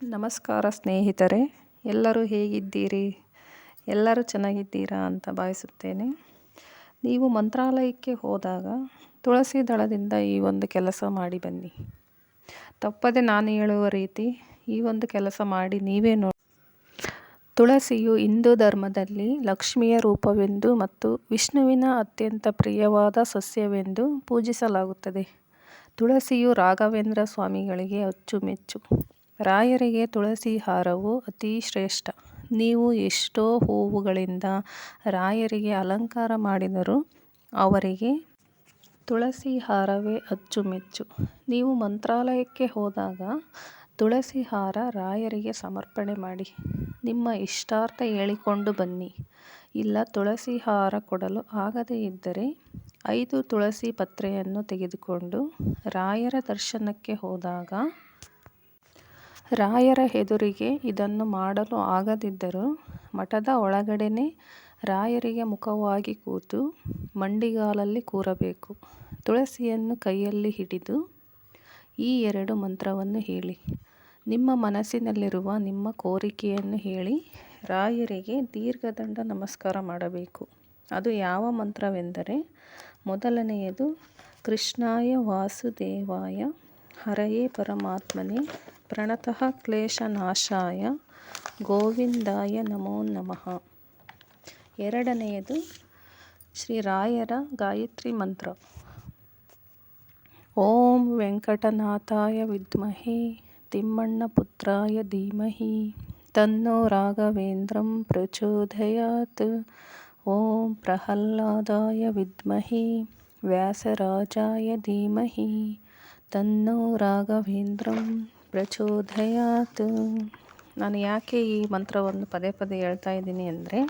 ನಮಸ್ಕಾರ ಸ್ನೇಹಿತರೆ, ಎಲ್ಲರೂ ಹೇಗಿದ್ದೀರಿ? ಎಲ್ಲರೂ ಚೆನ್ನಾಗಿದ್ದೀರಾ ಅಂತ ಭಾವಿಸುತ್ತೇನೆ. ನೀವು ಮಂತ್ರಾಲಯಕ್ಕೆ ಹೋದಾಗ ತುಳಸಿ ದಳದಿಂದ ಈ ಒಂದು ಕೆಲಸ ಮಾಡಿ ಬನ್ನಿ. ತಪ್ಪದೆ ನಾನು ಹೇಳುವ ರೀತಿ ಈ ಒಂದು ಕೆಲಸ ಮಾಡಿ ನೀವೇ ನೋಡಿ ತುಳಸಿಯು ಹಿಂದೂ ಧರ್ಮದಲ್ಲಿ ಲಕ್ಷ್ಮಿಯ ರೂಪವೆಂದು ಮತ್ತು ವಿಷ್ಣುವಿನ ಅತ್ಯಂತ ಪ್ರಿಯವಾದ ಸಸ್ಯವೆಂದು ಪೂಜಿಸಲಾಗುತ್ತದೆ. ತುಳಸಿಯು ರಾಘವೇಂದ್ರ ಸ್ವಾಮಿಗಳಿಗೆ ಅಚ್ಚುಮೆಚ್ಚು. ರಾಯರಿಗೆ ತುಳಸಿ ಹಾರವು ಅತಿ ಶ್ರೇಷ್ಠ. ನೀವು ಎಷ್ಟೋ ಹೂವುಗಳಿಂದ ರಾಯರಿಗೆ ಅಲಂಕಾರ ಮಾಡಿದರೂ ಅವರಿಗೆ ತುಳಸಿ ಹಾರವೇ ಅಚ್ಚುಮೆಚ್ಚು. ನೀವು ಮಂತ್ರಾಲಯಕ್ಕೆ ಹೋದಾಗ ತುಳಸಿ ಹಾರ ರಾಯರಿಗೆ ಸಮರ್ಪಣೆ ಮಾಡಿ. ನಿಮ್ಮ ಇಷ್ಟಾರ್ಥ ಹೇಳಿಕೊಂಡು ಬನ್ನಿ. ಇಲ್ಲ, ತುಳಸಿ ಹಾರ ಕೊಡಲು ಆಗದೇ ಇದ್ದರೆ ಐದು ತುಳಸಿ ಪತ್ರೆಯನ್ನು ತೆಗೆದುಕೊಂಡು ರಾಯರ ದರ್ಶನಕ್ಕೆ ಹೋದಾಗ ರಾಯರ ಎದುರಿಗೆ ಇದನ್ನು ಮಾಡಲು ಆಗದಿದ್ದರೂ ಮಠದ ಒಳಗಡೆನೆ ರಾಯರಿಗೆ ಮುಖವಾಗಿ ಕೂತು ಮಂಡಿಗಾಲಲ್ಲಿ ಕೂರಬೇಕು. ತುಳಸಿಯನ್ನು ಕೈಯಲ್ಲಿ ಹಿಡಿದು ಈ ಎರಡು ಮಂತ್ರವನ್ನು ಹೇಳಿ. ನಿಮ್ಮ ಮನಸ್ಸಿನಲ್ಲಿರುವ ನಿಮ್ಮ ಕೋರಿಕೆಯನ್ನು ಹೇಳಿ ರಾಯರಿಗೆ ದೀರ್ಘದಂಡ ನಮಸ್ಕಾರ ಮಾಡಬೇಕು. ಅದು ಯಾವ ಮಂತ್ರವೆಂದರೆ, ಮೊದಲನೆಯದು, ಕೃಷ್ಣಾಯ ವಾಸುದೇವಾಯ ಹರಯೇ ಪರಮಾತ್ಮನೇ ಪ್ರಣತಃ ಕ್ಲೇಶನಾಶಾಯ ಗೋವಿಂದಾಯ ನಮೋ ನಮಃ ಎರಡನೆಯದು ಶ್ರೀರಾಯರ ಗಾಯತ್ರಿ ಮಂತ್ರ. ಓಂ ವೆಂಕಟನಾಥಾಯ ವಿದ್ಮಹೆ ತಿಮ್ಮಣ್ಣಪುತ್ರಾಯ ಧೀಮಹಿ, ತನ್ನೋ ರಾಘವೇಂದ್ರಂ ಪ್ರಚೋದಯಾತ್. ಓಂ ಪ್ರಹ್ಲಾದಾಯ ವಿದ್ಮಹಿ, ವ್ಯಾಸರಾಜಾಯ ಧೀಮಹಿ, ತನ್ನೋ ರಾಘವೇಂದ್ರಂ ಪ್ರಚೋದಯಾತ್. ನಾನು ಯಾಕೆ ಈ ಮಂತ್ರವನ್ನು ಪದೇ ಪದೇ ಹೇಳ್ತಾ ಇದ್ದೀನಿ ಅಂದರೆ,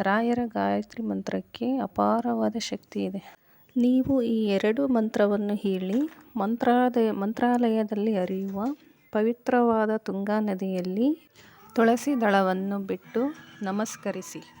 ರಾಯರ ಗಾಯತ್ರಿ ಮಂತ್ರಕ್ಕೆ ಅಪಾರವಾದ ಶಕ್ತಿ ಇದೆ. ನೀವು ಈ ಎರಡು ಮಂತ್ರವನ್ನು ಹೇಳಿ, ಮಂತ್ರಾಲಯ, ಮಂತ್ರಾಲಯದಲ್ಲಿ ಹರಿಯುವ ಪವಿತ್ರವಾದ ತುಂಗಾ ನದಿಯಲ್ಲಿ ತುಳಸಿ ದಳವನ್ನು ಬಿಟ್ಟು ನಮಸ್ಕರಿಸಿ.